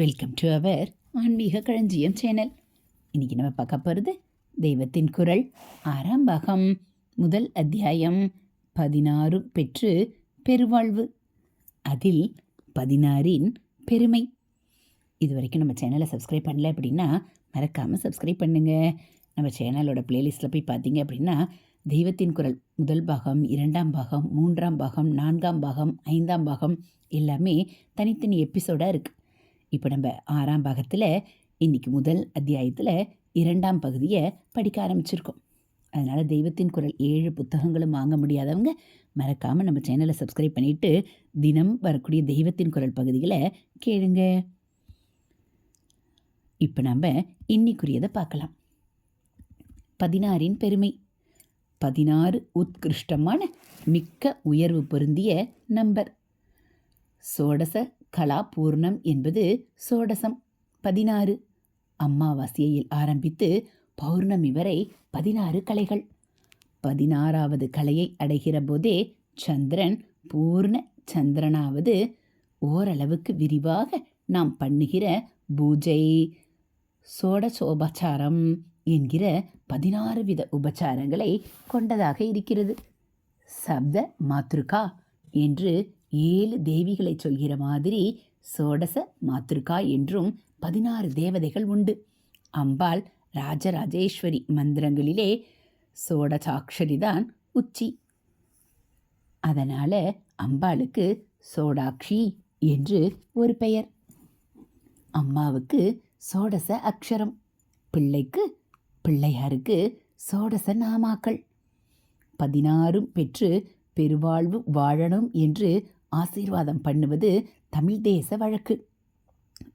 Welcome to our ஆன்மீக களஞ்சியம் channel இன்னைக்கு நம்ம பார்க்க போகிறது தெய்வத்தின் குரல் ஆறாம் பாகம் முதல் அத்தியாயம் பதினாறு பெற்று பெருவாழ்வு. அதில் பதினாறின் பெருமை. இது வரைக்கும் நம்ம சேனலை சப்ஸ்கிரைப் பண்ணல அப்படின்னா மறக்காமல் சப்ஸ்கிரைப் பண்ணுங்கள் நம்ம சேனலோட பிளேலிஸ்ட்டில் போய் பார்த்தீங்க அப்படின்னா தெய்வத்தின் குரல் முதல் பாகம் இரண்டாம் பாகம் மூன்றாம் பாகம் நான்காம் பாகம் ஐந்தாம் பாகம் எல்லாமே தனித்தனி எபிசோடாக இருக்குது இப்போ நம்ம ஆறாம் பாகத்தில் இன்றைக்கி முதல் அத்தியாயத்தில் இரண்டாம் பகுதியை படிக்க ஆரம்பிச்சிருக்கோம். அதனால் தெய்வத்தின் குரல் ஏழு புத்தகங்களும் வாங்க முடியாதவங்க மறக்காமல் நம்ம சேனலை சப்ஸ்கிரைப் பண்ணிவிட்டு தினம் வரக்கூடிய தெய்வத்தின் குரல் பகுதிகளை கேளுங்க. இப்போ நம்ம இன்னிக்குரியதை பார்க்கலாம். பதினாறின் பெருமை. பதினாறு உத்கிருஷ்டமான மிக்க உயர்வு பொருந்திய நம்பர் சோடச கலா பூர்ணம் என்பது சோடசம். பதினாறு. அம்மாவாசையில் ஆரம்பித்து பௌர்ணமி வரை பதினாறு கலைகள். பதினாறாவது கலையை அடைகிற போதே சந்திரன் பூர்ண சந்திரனாவது ஓரளவுக்கு விரிவாக நாம் பண்ணுகிற பூஜை. சோடசோபச்சாரம் என்கிற பதினாறு வித உபச்சாரங்களை கொண்டதாக இருக்கிறது. சப்த மாத்ருகா என்று ஏழு தேவிகளை சொல்கிற மாதிரி சோடச மாத்திருக்கா என்றும் பதினாறு தேவதைகள் உண்டு. அம்பாள் ராஜராஜேஸ்வரி மந்திரங்களிலே சோடசாட்சரிதான் உச்சி. அதனால் அம்பாளுக்கு சோடாக்ஷி என்று ஒரு பெயர். அம்மாவுக்கு சோடச அக்ஷரம் பிள்ளைக்கு பிள்ளையாருக்கு சோடச நாமாக்கள். பதினாறும் பெற்று பெருவாழ்வு வாழணும் என்று ஆசீர்வாதம் பண்ணுவது தமிழ் தேச வழக்கு.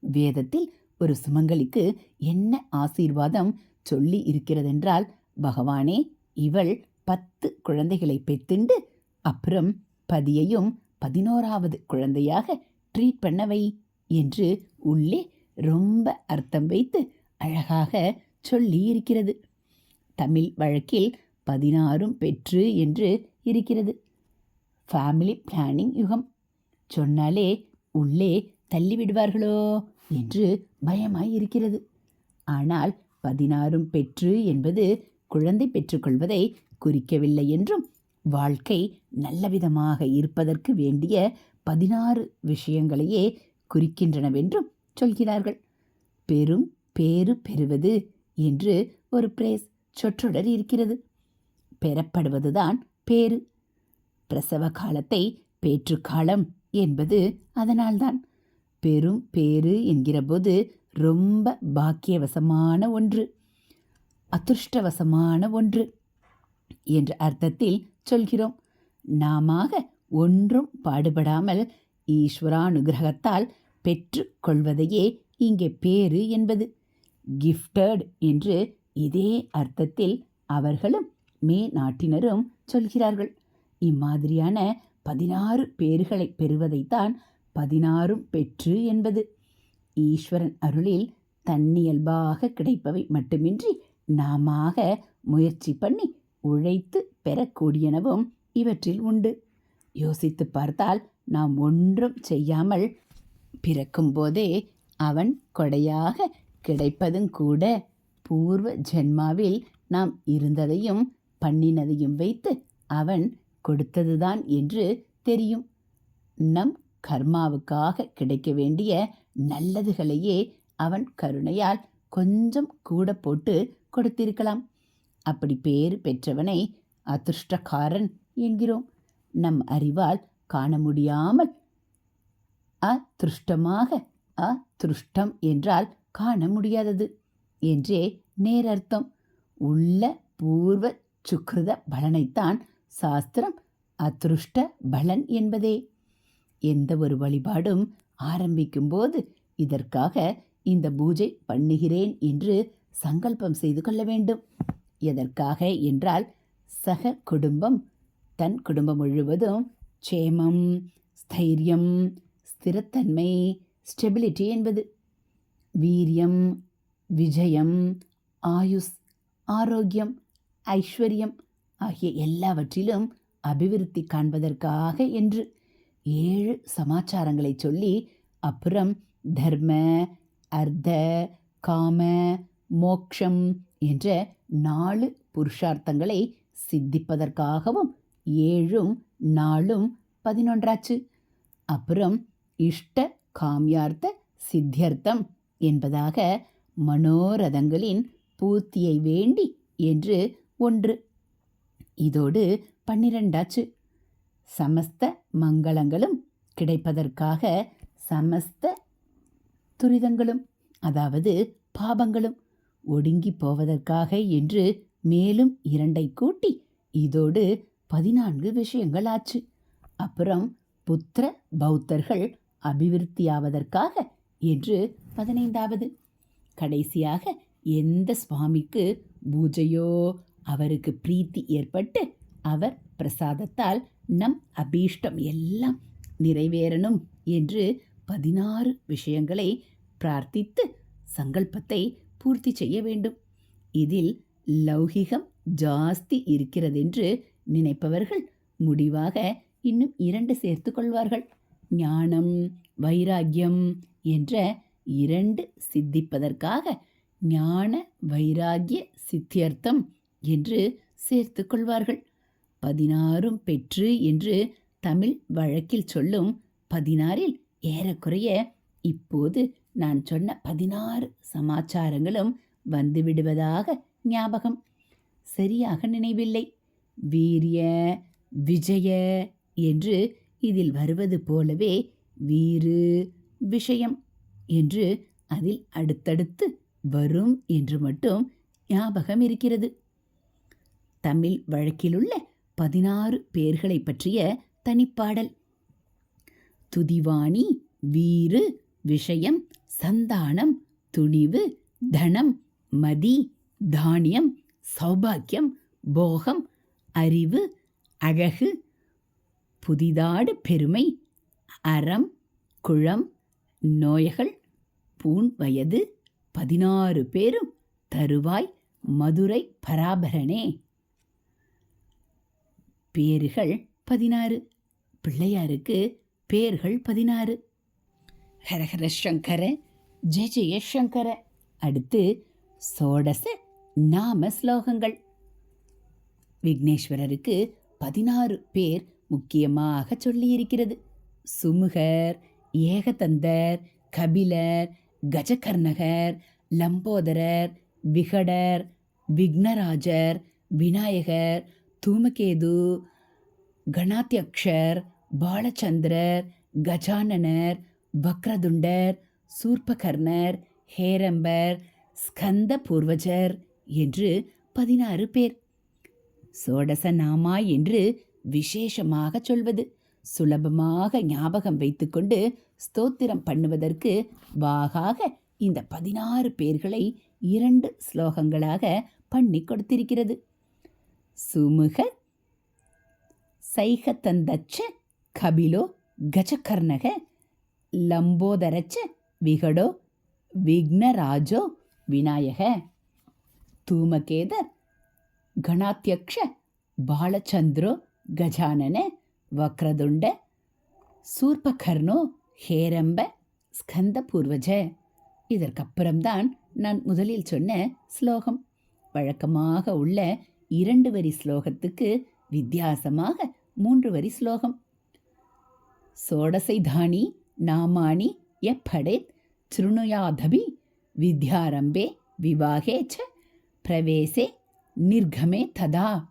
வேதத்தில் ஒரு சுமங்கலிக்கு என்ன ஆசீர்வாதம் சொல்லி இருக்கிறதென்றால் பகவானே இவள் பத்து குழந்தைகளை பெத்துண்டு அப்புறம் பதியையும் பதினோராவது குழந்தையாக ட்ரீட் பண்ணவை என்று உள்ளே ரொம்ப அர்த்தம் வைத்து அழகாக சொல்லி இருக்கிறது. தமிழ் வழக்கில் பதினாறும் பெற்று என்று இருக்கிறது. ஃபேமிலி பிளானிங் யுகம். சொன்னாலே உள்ளே தள்ளிவிடுவார்களோ என்று பயமாய் இருக்கிறது. ஆனால் பதினாறும் பெற்று என்பது குழந்தை பெற்றுக்கொள்வதை குறிக்கவில்லை என்றும் வாழ்க்கை நல்லவிதமாக இருப்பதற்கு வேண்டிய பதினாறு விஷயங்களையே குறிக்கின்றனவென்றும் சொல்கிறார்கள். பெரும் பேறு பெறுவது என்று ஒரு பிரேஸ் சொற்றொடர் இருக்கிறது. பெறப்படுவதுதான் பேறு. பிரசவ காலத்தை பேற்றுக்காலம் என்பது அதனால்தான். பெரும் பேறு என்கிறபோது ரொம்ப பாக்கியவசமான ஒன்று. அதிருஷ்டவசமான ஒன்று என்ற அர்த்தத்தில் சொல்கிறோம். நாமாக ஒன்றும் பாடுபடாமல் ஈஸ்வரானுகிரகத்தால் பெற்று கொள்வதையே இங்கே பேரு என்பது. கிஃப்டட் என்று இதே அர்த்தத்தில் அவர்களும் மே நாட்டினரும் சொல்கிறார்கள். இம்மாதிரியான பதினாறு பேர்களை பெறுவதைத்தான் பதினாறும் பெற்று என்பது. ஈஸ்வரன் அருளில் தன்னியல்பாக கிடைப்பவை மட்டுமின்றி நாமாக முயற்சி பண்ணி உழைத்து பெறக்கூடியனவும் இவற்றில் உண்டு. யோசித்து பார்த்தால் நாம் ஒன்றும் செய்யாமல் பிறக்கும்போதே அவன் கொடையாக கிடைப்பதும் கூட பூர்வ ஜென்மாவில் நாம் இருந்ததையும் பண்ணினதையும் வைத்து அவன் கொடுத்ததுதான் என்று தெரியும். நம் கர்மாவுக்காக கிடைக்க வேண்டிய நல்லதுகளையே அவன் கருணையால் கொஞ்சம் கூட போட்டு கொடுத்திருக்கலாம். அப்படி பேறு பெற்றவனை அதிருஷ்டக்காரன் என்கிறோம். நம் அறிவால் காண முடியாமல் அதிருஷ்டமாக அதிருஷ்டம் என்றால் காண முடியாதது என்றே நேரர்த்தம். உள்ள பூர்வ சுக்ருத பலனைத்தான் சாஸ்திரம் அதிருஷ்ட பலன் என்பதே. எந்த ஒரு வழிபாடும் ஆரம்பிக்கும்போது இதற்காக இந்த பூஜை பண்ணுகிறேன் என்று சங்கல்பம் செய்து கொள்ள வேண்டும். எதற்காக என்றால் சக குடும்பம் தன் குடும்பம் முழுவதும் க்ஷேமம் ஸ்தைரியம் ஸ்திரத்தன்மை ஸ்டெபிலிட்டி என்பது. வீரியம் விஜயம் ஆயுஸ் ஆரோக்கியம் ஐஸ்வர்யம் ஆகிய எல்லாவற்றிலும் அபிவிருத்தி காண்பதற்காக என்று ஏழு சமாச்சாரங்களை சொல்லி அப்புறம் தர்ம அர்த்த காம மோக்ஷம் என்ற நாலு புருஷார்த்தங்களை சித்திப்பதற்காகவும் ஏழும் நாளும் பதினொன்றாச்சு. அப்புறம் இஷ்ட காமியார்த்த சித்தியர்த்தம் என்பதாக மனோரதங்களின் பூர்த்தியை வேண்டி என்று ஒன்று. இதோடு பன்னிரண்டாச்சு. சமஸ்த மங்களங்களும் கிடைப்பதற்காக சமஸ்த துரிதங்களும் அதாவது பாபங்களும் ஒடுங்கி போவதற்காக என்று மேலும் இரண்டை கூட்டி இதோடு பதினான்கு விஷயங்கள் ஆச்சு அப்புறம் புத்திர பௌத்தர்கள் அபிவிருத்தியாவதற்காக என்று பதினைந்தாவது. கடைசியாக எந்த சுவாமிக்கு பூஜையோ அவருக்கு பிரீத்தி ஏற்பட்டு அவர் பிரசாதத்தால் நம் அபீஷ்டம் எல்லாம் நிறைவேறணும் என்று பதினாறு விஷயங்களை பிரார்த்தித்து சங்கல்பத்தை பூர்த்தி செய்ய வேண்டும். இதில் லௌகிகம் ஜாஸ்தி இருக்கிறதென்று நினைப்பவர்கள் முடிவாக இன்னும் இரண்டு சேர்த்து கொள்வார்கள். ஞானம் வைராக்கியம் என்ற இரண்டு சித்திப்பதற்காக ஞான வைராகிய சித்தியர்த்தம் என்று சேர்த்து கொள்வார்கள். பதினாறும் பெற்று என்று தமிழ் வழக்கில் சொல்லும் பதினாறில் ஏறக்குறைய இப்போது நான் சொன்ன பதினாறு சமாச்சாரங்களும் வந்துவிடுவதாக ஞாபகம். சரியாக நினைவில்லை. வீரிய விஜய என்று இதில் வருவது போலவே வீறு விஷயம் என்று அதில் அடுத்தடுத்து வரும் என்று மட்டும் ஞாபகம் இருக்கிறது. தமிழ் வழக்கிலுள்ள பதினாறு பேர்களை பற்றிய தனிப்பாடல். துதிவாணி வீறு விஷயம் சந்தானம் துணிவு தனம் மதி தானியம் சௌபாக்கியம் போகம் அறிவு அழகு புதிதாடு பெருமை அறம் குளம் நோய்கள் பூண் வயது பதினாறு பேரும் தருவாய் மதுரை பராபரனே. பேர்கள் பதினாறு. பிள்ளையாருக்கு பேர்கள் பதினாறு. ஹரஹர சங்கர ஜெய ஜெய சங்கர. அடுத்து சோடச நாம ஸ்லோகங்கள். விக்னேஸ்வரருக்கு பதினாறு பேர் முக்கியமாக சொல்லியிருக்கிறது. சுமுகர் ஏகதந்தர் கபிலர் கஜகர்ணகர் லம்போதரர் விகடர் விக்னராஜர் விநாயகர் தூமகேது கணாத்தியக்ஷர் பாலச்சந்திரர் கஜானனர் பக்ரதுண்டர் சூர்பகர்ணர் ஹேரம்பர் ஸ்கந்த பூர்வஜர் என்று பதினாறு பேர். சோடச நாமா என்று விசேஷமாக சொல்வது சுலபமாக ஞாபகம் வைத்துக்கொண்டு ஸ்தோத்திரம் பண்ணுவதற்கு வாகாக இந்த பதினாறு பேர்களை இரண்டு ஸ்லோகங்களாக பண்ணி கொடுத்திருக்கிறது. சுமுக சைகத்தந்தச்ச கபிலோ கஜகர்ணக லம்போதரச்ச விகடோ விக்னராஜோ விநாயக. தூமகேத கணாத்தியக்ஷ பாலச்சந்திரோ கஜானன வக்ரதுண்ட சூர்பகர்ணோ ஹேரம்ப ஸ்கந்த பூர்வஜ இதற்கப்புறம்தான் நான் முதலில் சொன்ன ஸ்லோகம். வழக்கமாக உள்ள இரண்டு வரி ஸ்லோகத்துக்கு வித்தியாசமாக மூன்று வரி ஸ்லோகம். சோடசைதானி நாமானி எப்படேத் திருணுயாதபி வித்யாரம்பே விவாகே ச பிரவேசே நிர்கமே ததா.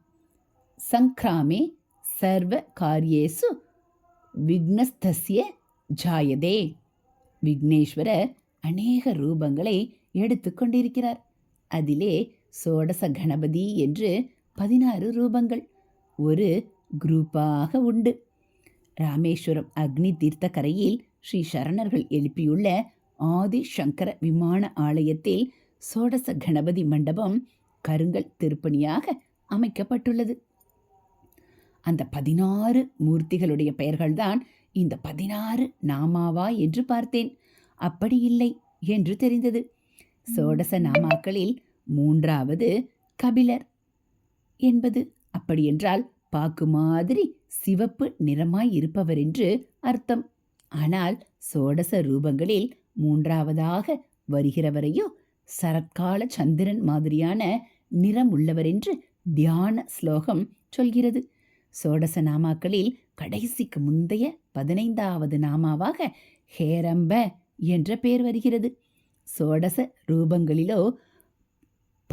சங்கிராமே சர்வ காரியேசு விக்னஸ்தஸ்ய ஜாயதே. விக்னேஸ்வரர் அநேக ரூபங்களை எடுத்துக்கொண்டிருக்கிறார் அதிலே சோடச கணபதி என்று பதினாறு ரூபங்கள். ஒரு குரூப்பாக உண்டு. ராமேஸ்வரம் அக்னி தீர்த்த கரையில் ஸ்ரீ சரணர்கள் எழுப்பியுள்ள ஆதி சங்கர விமான ஆலயத்தில் சோடச கணபதி மண்டபம் கருங்கல் திருப்பணியாக அமைக்கப்பட்டுள்ளது. அந்த பதினாறு மூர்த்திகளுடைய பெயர்கள்தான் இந்த பதினாறு நாமாவா என்று பார்த்தேன். அப்படி இல்லை என்று தெரிந்தது. சோடச நாமாக்களில் மூன்றாவது கபிலர். என்பது அப்படியென்றால் பாக்கு மாதிரி சிவப்பு நிறமாய் இருப்பவர் என்று அர்த்தம். ஆனால் சோடச ரூபங்களில் மூன்றாவதாக வருகிறவரையோ சரத்கால சந்திரன் மாதிரியான நிறம் உள்ளவர் என்று தியான ஸ்லோகம் சொல்கிறது. சோடச நாமாக்களில் கடைசிக்கு முந்தைய பதினைந்தாவது நாமாவாக ஹேரம்ப என்ற பெயர் வருகிறது. சோடச ரூபங்களிலோ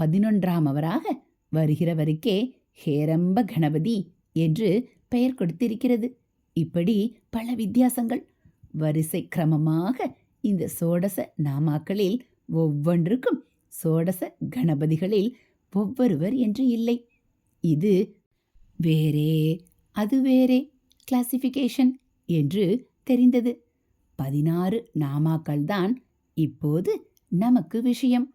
பதினொன்றாம் அவராக வருகிறவருக்கே ஹேரம்ப கணபதி என்று பெயர் கொடுத்திருக்கிறது. இப்படி பல வித்தியாசங்கள். வரிசை கிரமமாக இந்த சோடச நாமாக்களில் ஒவ்வொன்றுக்கும் சோடச கணபதிகளில் ஒவ்வொருவர் என்று இல்லை. இது வேறே அது வேறே கிளாசிஃபிகேஷன் என்று தெரிந்தது. பதினாறு நாமாக்கள்தான் இப்போது நமக்கு விஷயம்.